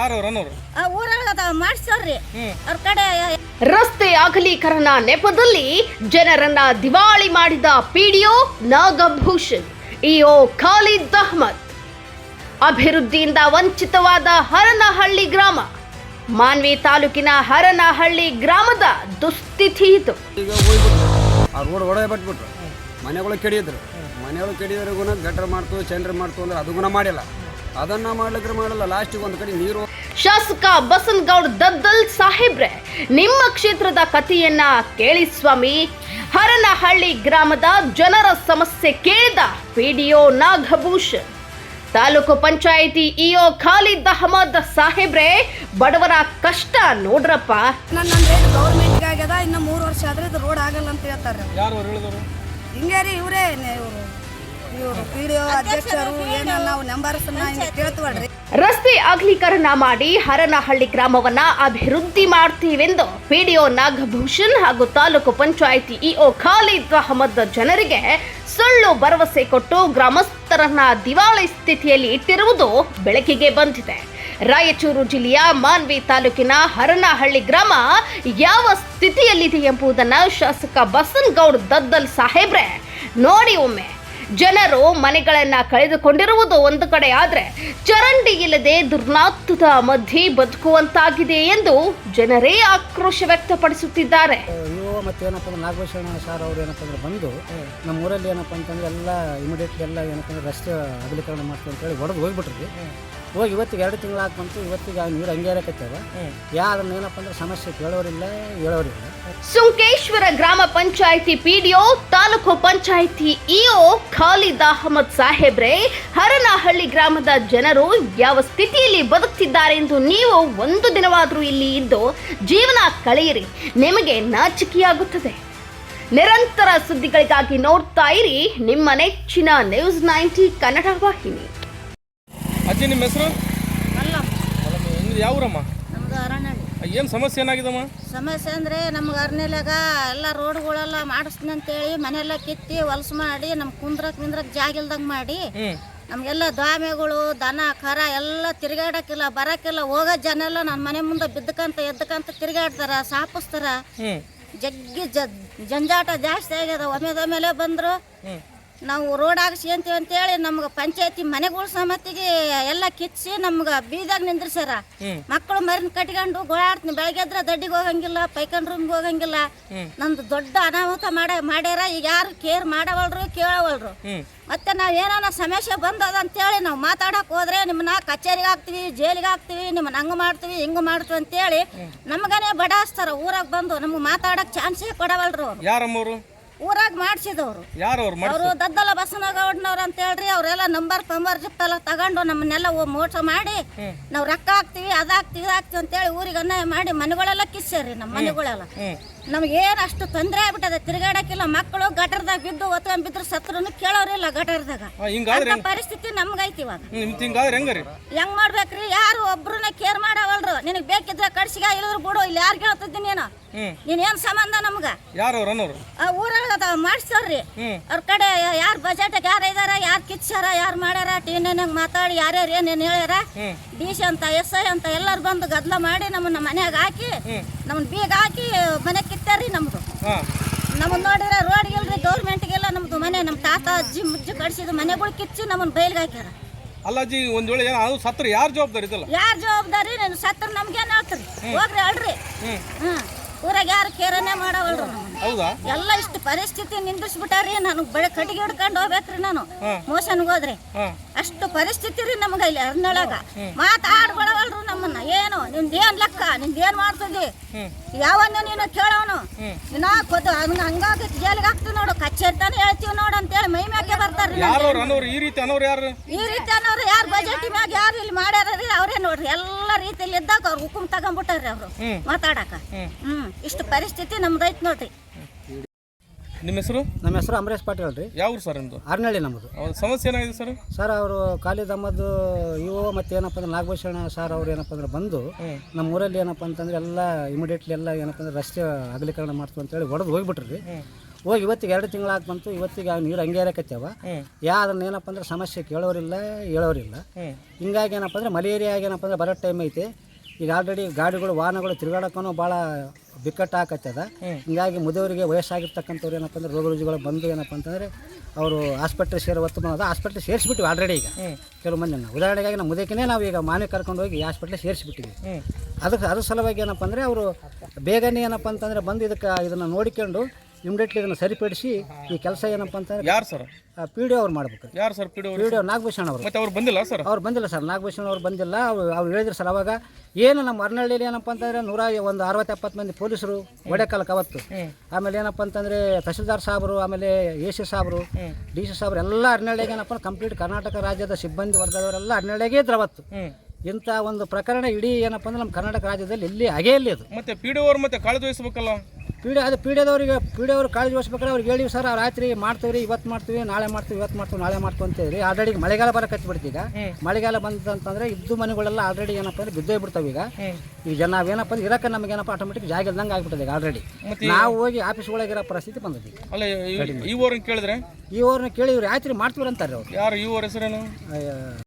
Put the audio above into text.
ಯಾರು ಆ. ಅವ್ರ ಕಡೆ ರಸ್ತೆ ಅಗಲೀಕರಣ ನೆಪದಲ್ಲಿ ಜನರನ್ನ ದಿವಾಳಿ ಮಾಡಿದ ಪಿಡಿಒ ನಾಗಭೂಷಣ್ ಇಒ ಖಾಲಿದ್ ಅಹ್ಮದ್. ಅಭಿವೃದ್ಧಿಯಿಂದ ವಂಚಿತವಾದ ಹರನಹಳ್ಳಿ ಗ್ರಾಮ ಮಾನ್ವಿ ತಾಲೂಕಿನ ಹರನಹಳ್ಳಿ ಗ್ರಾಮದ ದುಸ್ಥಿತಿ ಇದು. ಈಗ ಹೋಗ್ಬಿಟ್ರು. ಆ ರೋಡ್ ಬಿಟ್ಬಿಟ್ರು. ಮನೆಗಳು ಕೆಡಿದ್ರು. ಮನೆಗಳು ಕೆಡಿದ್ರಿಗೂ ಗಟ್ರ ಮಾಡ್ತು ಚಂದ್ರ ಮಾಡ್ತು ಅಂದ್ರೆ ಅದು ಗುಣ ಮಾಡಿಲ್ಲ. ಅದನ್ನ ಮಾಡ್ಲಿಕ್ಕೆ ಮಾಡಲ್ಲ ಲಾಸ್ಟಿಗೆ ಒಂದು ಕಡೆ ನೀರು ಶಾಸಕ ಬಸನಗೌಡ್ ದದ್ದಲ್ ಸಾಹೇಬ್ರೆ ನಿಮ್ಮ ಕ್ಷೇತ್ರದ ಕಥೆಯನ್ನ ಕೇಳಿ ಸ್ವಾಮಿ. ಹರನಹಳ್ಳಿ ಗ್ರಾಮದ ಜನರ ಸಮಸ್ಯೆ ಕೇಳಿದ ಪಿಡಿಒ ನಾಗಭೂಷಣ್ ತಾಲೂಕು ಪಂಚಾಯಿತಿ ಇಒ ಖಾಲಿದ್ ಅಹಮದ್ ಸಾಹೇಬ್ರೆ ಬಡವರ ಕಷ್ಟ ನೋಡ್ರಪ್ಪ. ನನ್ನ ಗೌರ್ಮೆಂಟ್ಗೆ ಆಗ್ಯದ ಇನ್ನು ಮೂರು ವರ್ಷ ಆದ್ರೆ ಇದು ರೋಡ್ ಆಗಲ್ಲ ಅಂತ ಹೇಳ್ತಾರೆ. ಯಾರು ಅವ್ರು ಹೇಳಿದವರು? ಹಿಂಗೆ ರೀ ಇವರೇ ಇವರು. ರಸ್ತೆ ಅಗಲೀಕರಣ ಮಾಡಿ ಹರನಹಳ್ಳಿ ಗ್ರಾಮವನ್ನ ಅಭಿವೃದ್ಧಿ ಮಾಡ್ತೀವೆಂದು ಪಿಡಿಒ ನಾಗಭೂಷಣ್ ಹಾಗೂ ತಾಲೂಕು ಪಂಚಾಯಿತಿ ಇಒ ಖಾಲಿದ್ ಅಹಮದ್ ಜನರಿಗೆ ಸುಳ್ಳು ಭರವಸೆ ಕೊಟ್ಟು ಗ್ರಾಮಸ್ಥರನ್ನ ದಿವಾಳಿ ಸ್ಥಿತಿಯಲ್ಲಿ ಇಟ್ಟಿರುವುದು ಬೆಳಕಿಗೆ ಬಂದಿದೆ. ರಾಯಚೂರು ಜಿಲ್ಲೆಯ ಮಾನ್ವಿ ತಾಲೂಕಿನ ಹರನಹಳ್ಳಿ ಗ್ರಾಮ ಯಾವ ಸ್ಥಿತಿಯಲ್ಲಿದೆ ಎಂಬುದನ್ನು ಶಾಸಕ ಬಸನಗೌಡ್ ದದ್ದಲ್ ಸಾಹೇಬ್ರೆ ನೋಡಿ ಒಮ್ಮೆ. ಜನರು ಮನೆಗಳನ್ನ ಕಳೆದುಕೊಂಡಿರುವುದು ಒಂದು ಕಡೆ ಆದ್ರೆ ಚರಂಡಿ ಇಲ್ಲದೆ ದುರ್ನಾತದ ಮಧ್ಯೆ ಬದುಕುವಂತಾಗಿದೆ ಎಂದು ಜನರೇ ಆಕ್ರೋಶ ವ್ಯಕ್ತಪಡಿಸುತ್ತಿದ್ದಾರೆ. ಮತ್ತೇನಪ್ಪ ಅಂದ್ರೆ ನಾಗಭೂಷಣ ಸಾರ್ ಅವ್ರು ಏನಪ್ಪ ಅಂದ್ರೆ ಬಂದು ನಮ್ಮ ಊರಲ್ಲಿ ಏನಪ್ಪ ಅಂತಂದ್ರೆ ಎಲ್ಲ ಇಮಿಡಿಯೇಟ್ಲಿ ಎಲ್ಲ ಏನಪ್ಪ ಅಂದ್ರೆ ರಸ್ತೆ ಅಗಲೀಕರಣ ಮಾಡ್ತೀವಿ ಅಂತೇಳಿ ಹೊಡೆದು ಹೋಗ್ಬಿಟ್ರಿ. ಹೋಗಿ ಇವತ್ತಿಗೆ ಎರಡು ತಿಂಗಳು ಬಂತು ಇವತ್ತಿಗೆ ಆ ನೀರು ಹಂಗೆ ಇರಕತ್ತದ. ಯಾರು ಏನಪ್ಪ ಅಂದ್ರೆ ಸಮಸ್ಯೆ ಕೇಳೋರಿಲ್ಲ ಹೇಳೋರಿಲ್ಲ. ಸುಂಕೇಶ್ವರ ಗ್ರಾಮ ಪಂಚಾಯಿತಿ ಪಿಡಿಒ ತಾಲೂಕು ಪಂಚಾಯಿತಿ ಇಒ ಖಾಲಿದ್ ಅಹಮದ್ ಸಾಹೇಬ್ರೆ ಹರನಹಳ್ಳಿ ಗ್ರಾಮದ ಜನರು ಯಾವ ಸ್ಥಿತಿಯಲ್ಲಿ ಬದುಕ್ತಿದ್ದಾರೆ ಎಂದು ನೀವು ಒಂದು ದಿನವಾದರೂ ಇಲ್ಲಿ ಇದ್ದು ಜೀವನ ಕಳೆಯಿರಿ. ನಿಮಗೆ ನಾಚಿಕೆಯಾಗುತ್ತದೆ. ನಿರಂತರ ಸುದ್ದಿಗಳಿಗಾಗಿ ನೋಡ್ತಾ ಇರಿ ನಿಮ್ಮ ನೆಚ್ಚಿನ ನ್ಯೂಸ್ ನೈಂಟಿ ಕನ್ನಡ ವಾಹಿನಿ. ಅಜ್ಜಿ ನಿಮ್ಮ ಹೆಸರು? ಯಾವ ಊರಮ್ಮ? ನಮ್ದು ಏನು ಸಮಸ್ಯೆ ಏನಾಗಿದಮ್ಮ ಸಮಸ್ಯೆ ಅಂದ್ರೆ ನಮ್ಗೆ ಅರ್ನೆಲಾಗ ಎಲ್ಲ ರೋಡ್ಗಳೆಲ್ಲ ಮಾಡಿಸ್ತೀನಿ ಅಂತೇಳಿ ಮನೆಯೆಲ್ಲ ಕಿತ್ತಿ ಹೊಲಸು ಮಾಡಿ ನಮ್ ಕುಂದ್ರಕ್ ನಿಂದ್ರಕ್ ಜಾಗ ಇಲ್ದಂಗ್ ಮಾಡಿ ನಮಗೆಲ್ಲ ದ್ವಾಮೆಗಳು ದನ ಕರ ಎಲ್ಲ ತಿರ್ಗಾಡಕ್ಕಿಲ್ಲ ಬರಕ್ಕಿಲ್ಲ ಹೋಗೋ ಜನ ಎಲ್ಲ ನನ್ನ ಮನೆ ಮುಂದೆ ಬಿದ್ದಕಂತ ಎದ್ದಕಂತ ತಿರ್ಗಾಡ್ತಾರ ಸಾಪಿಸ್ತಾರ. ಜಗ್ಗಿ ಜಂಜಾಟ ಜಾಸ್ತಿ ಆಗ್ಯದ. ಒಮ್ಮೆದೊಮ್ಮೆಲೆ ಬಂದರು ಹ್ಞೂ ನಾವು ರೋಡ್ ಹಾಕ್ಸ್ಕೊಂತೀವಿ ಅಂತೇಳಿ ನಮ್ಗೆ ಪಂಚಾಯತಿ ಮನೆಗಳ ಸಮತಿಗೆ ಎಲ್ಲ ಕಿಚ್ಚಿ ನಮ್ಗೆ ಬೀದಾಗ ನಿಂದ್ರಿಸ್ಯಾರ. ಮಕ್ಕಳು ಮರಿನ ಕಟ್ಕೊಂಡು ಗೋಳಾಡ್ತೀನಿ. ಬೆಳಗ್ಗೆ ಎದ್ರೆ ದಡ್ಡಿಗೆ ಹೋಗಂಗಿಲ್ಲ ಪೈಕನ್ ರೂಮ್ಗೆ ಹೋಗಂಗಿಲ್ಲ. ನಮ್ದು ದೊಡ್ಡ ಅನಾಹುತ ಮಾಡ ಮಾಡ್ಯಾರ. ಈಗ ಯಾರು ಕೇರ್ ಮಾಡವಲ್ರು ಕೇಳವಲ್ರು. ಮತ್ತೆ ನಾವು ಏನಾನ ಸಮಸ್ಯೆ ಬಂದದ ಅಂತೇಳಿ ನಾವು ಮಾತಾಡಕ್ ಹೋದ್ರೆ ನಿಮ್ಮನ್ನ ಕಚೇರಿಗೆ ಹಾಕ್ತೀವಿ ಜೈಲಿಗೆ ಹಾಕ್ತೀವಿ ನಿಮ್ಮನ್ನ ಹಂಗೆ ಮಾಡ್ತೀವಿ ಹಿಂಗೆ ಮಾಡ್ತೀವಿ ಅಂತೇಳಿ ನಮ್ಗನೇ ಬಡಾಸ್ತಾರ. ಊರಾಗ ಬಂದು ನಮ್ಗೆ ಮಾತಾಡಕ್ ಚಾನ್ಸೇ ಕೊಡವಲ್ರು. ಯಾರಮ್ಮವರು? ಊರಾಗ ಮಾಡಿಸಿದವ್ರು. ಯಾರು ಅವ್ರು ಮಾಡಿ ಅವರು ದದ್ದಲ ಬಸನಗೌಡನವ್ರು ಅಂತ ಹೇಳ್ರಿ ಅವರೆಲ್ಲ ನಂಬರ್ ಪಂಬರ್ ಜಿಪ್ ಎಲ್ಲ ತಗೊಂಡು ನಮ್ಮನ್ನೆಲ್ಲ ಮೋಸ ಮಾಡಿ ನಾವು ರೊಕ್ಕ ಹಾಕ್ತಿವಿ ಅದಾಕ್ತಿವಿ ಹಾಕ್ತಿವಿ ಇದ್ ಅಂತೇಳಿ ಊರಿಗೆ ಅನ್ಯಾಯ ಮಾಡಿ ಮನೆಗಳೆಲ್ಲ ಕಿಸ್ಸೇರಿ ನಮ್ಮ ಮನೆಗಳೆಲ್ಲ. ನಮ್ಗೇನು ಅಷ್ಟು ತೊಂದರೆ ಆಗ್ಬಿಟ್ಟದ? ತಿರುಗಾಡಕ್ಕಿಲ್ಲ. ಮಕ್ಕಳು ಗಟರ್ದಾಗ ಬಿದ್ದು ಒತ್ಕೊಂಡ್ ಬಿದ್ರು ಸತ್ರನು ಕೇಳೋರಿಲ್ಲ ಗಟರ್ದಾಗ. ಹಿಂಗಾದ್ರೆ ಅಂತ ಪರಿಸ್ಥಿತಿ ನಮ್ಗೈತಿ ಇವಾಗ. ನಿಮ್ಮ ಹಿಂಗಾದ್ರೆ ಹೆಂಗರಿ? ಹೆಂಗ್ ಮಾಡ್ಬೇಕ್ರಿ? ಯಾರು ಒಬ್ರನ್ನ ಕೇರ್ ಮಾಡವಲ್ರು. ನಿನಗ್ ಬೇಕಿದ್ರೆ ಕಡ್ಸಿಗ ಇಳಿದ್ರು ಬಿಡು. ಇಲ್ಲಿ ಯಾರು ಕೇಳ್ತಿದ್ದೀನಿ ನೀನು? ನೀನ್ ಏನ್ ಸಂಬಂಧ ನಮ್ಗ? ಯಾರು ಅವ್ರು ಅನ್ನೋರು? ಆ ಊರಾಗ ಮಾಡಿಸ್ತಾರ್ರಿ ಹ್ಞೂ ಅವ್ರ ಕಡೆ ಯಾರು ಬಜೆಟ್ ಯಾರ ಇದಾರ ಯಾರು ಕಿಚ್ಚಾರ ಯಾರು ಮಾಡ್ಯಾರ ಟೀನೇನಂಗ್ ಮಾತಾಡಿ ಯಾರ್ಯಾರು ಏನ್ ಹೇಳ್ಯಾರ. ಡಿ ಸಿ ಅಂತ ಎಸ್ ಐ ಅಂತ ಎಲ್ಲರೂ ಬಂದು ಗದ್ಲ ಮಾಡಿ ನಮ್ಮನ್ನ ಮನ್ಯಾಗ ಹಾಕಿ ನಮ್ಮನ್ನ ಬೀಗ ಹಾಕಿ ಮನೆ ಕಿತ್ತಾರಿ ನಮ್ದು. ನಮ್ಮ ನಮ್ಮನ್ನ ನೋಡಿದ್ರೆ ಇಲ್ರಿ ಗೌರ್ಮೆಂಟ್ಗೆಲ್ಲ ನಮ್ದು ಮನೆ ನಮ್ಮ ತಾತ ಅಜ್ಜಿ ಮುಜ್ಜಿ ಕಡಿಸಿದ ಮನೆಗಳು ಕಿಚ್ಚಿ ನಮ್ಮನ್ನ ಬಯಲ್ಗೆ ಹಾಕ್ಯಾರ. ಅಲ್ಲ ಅಜ್ಜಿ ಒಂದು ವೇಳೆ ಏನೋ ಅದು ಸತ್ರ ಯಾರು ಜವಾಬ್ದಾರಿ ಇದಲ್ಲ? ಯಾರ ಜವಾಬ್ದಾರಿ? ನೀನು ಸತ್ರ ನಮ್ಗೇನು ಹೇಳ್ತೀರಿ? ಹೋಗ್ರಿ ಅಳ್ರಿ. ಹ್ಮ್. ಊರಾಗ ಯಾರು ಕೇರನೇ ಮಾಡವಲ್ರು ಹೌದಾ? ಎಲ್ಲ ಇಷ್ಟು ಪರಿಸ್ಥಿತಿ ನಿಂದಿಸ್ಬಿಟ್ಟಾರಿ ನಾನು ಬೆಳೆ ಕಟ್ಟಿಗೆ ಹಿಡ್ಕೊಂಡು ಹೋಗ್ಬೇಕ್ರಿ ನಾನು. ಮೋಸನ್ಗೆ ಹೋದ್ರಿ. ಅಷ್ಟು ಪರಿಸ್ಥಿತಿ ರೀ ನಮ್ಗ ಇಲ್ಲಿ ಅರ್ನೊಳಗ. ಮಾತಾಡ್ಬಿಡವಲ್ರು ನಮ್ಮನ್ನ. ಏನು? ನಿಮ್ದೇನ್ ಲೆಕ್ಕ? ನಿಮ್ದೇನ್ ಮಾಡ್ತದಿ ಯಾವನ್ನ ನೀನು ಕೇಳವನು ನಾ ಕೊದ್ದು ಹಂಗ ಹಂಗಾಗಿ ಜೈಲಿಗೆ ಹಾಕ್ತೀವಿ ನೋಡು. ಕಚ್ಚೇರ್ತಾನೆ ಹೇಳ್ತೀವಿ ನೋಡು ಅಂತೇಳಿ ಮೈ ಮ್ಯಾಕೆ ಬರ್ತಾರೆ ಯಾರು ಅವ್ರು ಅನ್ನೋರು ಈ ರೀತಿ ಅನ್ನೋರು ಯಾರು? ಈ ರೀತಿ ಅನ್ನೋರು ಯಾರು? ಬಜೆಟ್ ಮ್ಯಾಗ ಯಾರು ಇಲ್ಲಿ ಮಾಡ್ಯಾರ ರೀ ಅವರೇ ನೋಡ್ರಿ ಎಲ್ಲ ರೀತಿಯಲ್ಲಿ ಇದ್ದಾಗ ಅವ್ರು ಹುಕುಮ್ ತಗೊಂಡ್ಬಿಟ್ಟಾರ್ರಿ ಅವರು ಮಾತಾಡಕ ಹ್ಮ್. ಇಷ್ಟು ಪರಿಸ್ಥಿತಿ ನಮ್ದೈತ್ ನೋಡ್ರಿ. ನಿಮ್ಮ ಹೆಸರು? ನಮ್ಮ ಹೆಸರು ಅಮರೇಶ್ ಪಾಟೀಲ್ ರೀ ಯಾವ ಊರು ಸರ್ ನಿಮ್ಮದು ಅರ್ನಳ್ಳಿ ನಮ್ಮದು. ಅವ್ರ ಸಮಸ್ಯೆ ಏನಾಗಿದೆ ಸರ್? ಸರ್ ಅವರು ಖಾಲಿದ್ ಅಹಮದ್ ಇವು ಮತ್ತೆ ಏನಪ್ಪ ಅಂದ್ರೆ ನಾಗಭೂಷಣ ಸರ್ ಅವ್ರು ಏನಪ್ಪ ಅಂದ್ರೆ ಬಂದು ನಮ್ಮ ಊರಲ್ಲಿ ಏನಪ್ಪ ಅಂತಂದ್ರೆ ಎಲ್ಲ ಇಮಿಡಿಯೇಟ್ಲಿ ಎಲ್ಲ ಏನಪ್ಪ ಅಂದ್ರೆ ರಸ್ತೆ ಅಗಲೀಕರಣ ಮಾಡ್ತೀವಿ ಅಂತೇಳಿ ಹೊಡೆದು ಹೋಗ್ಬಿಟ್ರಿ ಹೋಗಿ ಇವತ್ತಿಗೆ ಎರಡು ತಿಂಗಳಾಗಿ ಬಂತು ಇವತ್ತಿಗೆ ಆ ನೀರು ಹಂಗೆ ಇರಕತ್ಯಾವ ಹ್ಮ್. ಯಾ ಅದನ್ನ ಏನಪ್ಪ ಅಂದ್ರೆ ಸಮಸ್ಯೆ ಕೇಳೋರಿಲ್ಲ ಹೇಳೋರಿಲ್ಲ. ಹಿಂಗಾಗಿ ಏನಪ್ಪ ಅಂದ್ರೆ ಮಲೇರಿಯಾ ಏನಪ್ಪ ಅಂದ್ರೆ ಬರೋ ಟೈಮ್ ಐತೆ. ಈಗ ಆಲ್ರೆಡಿ ಗಾಡಿಗಳು ವಾಹನಗಳು ತಿರುಗಾಡಕ್ಕೂ ಭಾಳ ಬಿಕ್ಕಟ್ಟು ಹಾಕತ್ತದ ಹಿಂಗಾಗಿ ಮುದವರಿಗೆ ವಯಸ್ಸಾಗಿರ್ತಕ್ಕಂಥವ್ರು ಏನಪ್ಪ ಅಂದ್ರೆ ರೋಗ ರುಜಿಗಳು ಬಂದು ಏನಪ್ಪ ಅಂತಂದರೆ ಅವರು ಆಸ್ಪತ್ರೆ ಸೇರೋ ಹೊತ್ತು ಮಾಡೋದು ಆಸ್ಪತ್ರೆ ಸೇರಿಸ್ಬಿಟ್ಟಿವಿ ಆಲ್ರೆಡಿ ಈಗ. ಕೆಲವು ಮಂದಿನ ಉದಾಹರಣೆಗಾಗಿ ನಮ್ಮ ಮುದಕಿನೇ ನಾವು ಈಗ ಮಾನೆ ಕರ್ಕೊಂಡು ಹೋಗಿ ಆಸ್ಪತ್ರೆ ಸೇರಿಸ್ಬಿಟ್ಟಿವಿ. ಅದಕ್ಕೆ ಅದ್ರ ಸಲುವಾಗಿ ಏನಪ್ಪ ಅಂದರೆ ಅವರು ಬೇಗನೆ ಏನಪ್ಪ ಅಂತಂದರೆ ಬಂದು ಇದಕ್ಕೆ ಇದನ್ನು ನೋಡಿಕೊಂಡು ಇಮಿಡಿಯೇಟ್ಲಿ ಇದನ್ನು ಸರಿಪಡಿಸಿ ಈ ಕೆಲಸ ಏನಪ್ಪ ಅಂತಂದ್ರೆ ಯಾರು ಸರ್ ಪಿ ಡಿ ಅವ್ರು ಮಾಡ್ಬೇಕು. ಯಾರು sir P D P D ಅವ್ರು ನಾಗಭೂಷಣ್ ಅವರು. ಮತ್ತೆ ಅವ್ರು ಬಂದಿಲ್ಲ ಸರ್ ಅವ್ರು ಬಂದಿಲ್ಲ ಸರ್ ನಾಗಭೂಷಣ್ ಅವ್ರು ಬಂದಿಲ್ಲ. ಅವ್ರು ಅವ್ರು ಹೇಳಿದ್ರು ಸರ್ ಅವಾಗ ಏನು ನಮ್ಮ ಅರ್ನಹಳ್ಳಿಯಲ್ಲಿ ಏನಪ್ಪ ಅಂತಂದ್ರೆ ನೂರ ಒಂದು ಅರವತ್ತು ಎಪ್ಪತ್ತು ಮಂದಿ ಪೊಲೀಸರು ಒಡೆಕಾಲಕ್ಕೆ ಅವತ್ತು. ಆಮೇಲೆ ಏನಪ್ಪ ಅಂತಂದರೆ ತಹಸೀಲ್ದಾರ್ ಸಾಹೇಬರು ಆಮೇಲೆ ಎ ಸಿ ಸಾಹೇಬರು ಡಿ ಸಿ ಸಾಹೇಬರು ಎಲ್ಲ ಅರ್ನಹಳ್ಳಿಗೆ ಏನಪ್ಪ ಕಂಪ್ಲೀಟ್ ಕರ್ನಾಟಕ ರಾಜ್ಯದ ಸಿಬ್ಬಂದಿ ವರ್ಗದವರೆಲ್ಲ ಅರ್ನಹಳ್ಳಿಗೆ ಇದ್ರು ಅವತ್ತು. ಇಂಥ ಒಂದು ಪ್ರಕರಣ ಇಡೀ ಏನಪ್ಪ ಅಂದ್ರೆ ನಮ್ಮ ಕರ್ನಾಟಕ ರಾಜ್ಯದಲ್ಲಿ ಇಲ್ಲಿ ಹಾಗೇ ಇಲ್ಲಿ ಅದು. ಮತ್ತೆ ಪಿ ಡಿ ಅವ್ರು ಮತ್ತೆ ಕಾಳಜಿ ವಹಿಸ್ಬೇಕಲ್ಲ? ಪಿ ಡಿ ಅದು ಪೀಡೆದವ್ರಿಗೆ ಪೀಡೆಯವರು ಕಾಳಜಿ ವಹಿಸ್ಬೇಕಾದ್ರೆ ಅವ್ರಿಗೆ ಹೇಳಿವಿ ಸರ್ ರಾತ್ರಿ ಮಾಡ್ತೀವಿ ರೀ ಇವತ್ತು ಮಾಡ್ತೀವಿ ನಾಳೆ ಮಾಡ್ತೀವಿ ಇವತ್ತು ಮಾಡ್ತೀವಿ ನಾಳೆ ಮಾಡ್ತೀವಿ ಅಂತೇಳಿ ಆಲ್ರೆಡಿ ಮಳೆಗಾಲ ಬರ ಬಿಡ್ತು ಈಗ. ಮಳೆಗಾಲ ಬಂತಂತಂದ್ರೆ ಇದ್ದು ಮನೆಗಳೆಲ್ಲ ಆಲ್ರೆಡಿ ಏನಪ್ಪ ಅಂದ್ರೆ ಬಿದ್ದೇ ಬಿಡ್ತಾವೆ ಈಗ. ಈಗ ಜನ ಏನಪ್ಪ ಅಂದ್ರೆ ಇರಕ್ಕೆ ನಮಗೆ ಏನಪ್ಪ ಆಟೋಮೆಟಿಕ್ ಜಾಗ ಇಲ್ದಂಗೆ ಆಗ್ಬಿಟ್ಟಿದೆ ಈಗ ಆಲ್ರೆಡಿ. ನಾವು ಹೋಗಿ ಆಫೀಸ್ ಒಳಗಿರೋ ಇರೋ ಪರಿಸ್ಥಿತಿ ಬಂದಿದೆ ಈ- ಊರನ್ನ ಕೇಳಿದ್ರೆ? ಈ ಊರನ್ನ ಕೇಳಿ ಇವ್ರು ರಾತ್ರಿ ಮಾಡ್ತೀವಿ ಅಂತಾರೆ ಅವ್ರು. ಯಾರು ಈ ಊರ ಹೆಸರೇನು? ಅಯ್ಯ,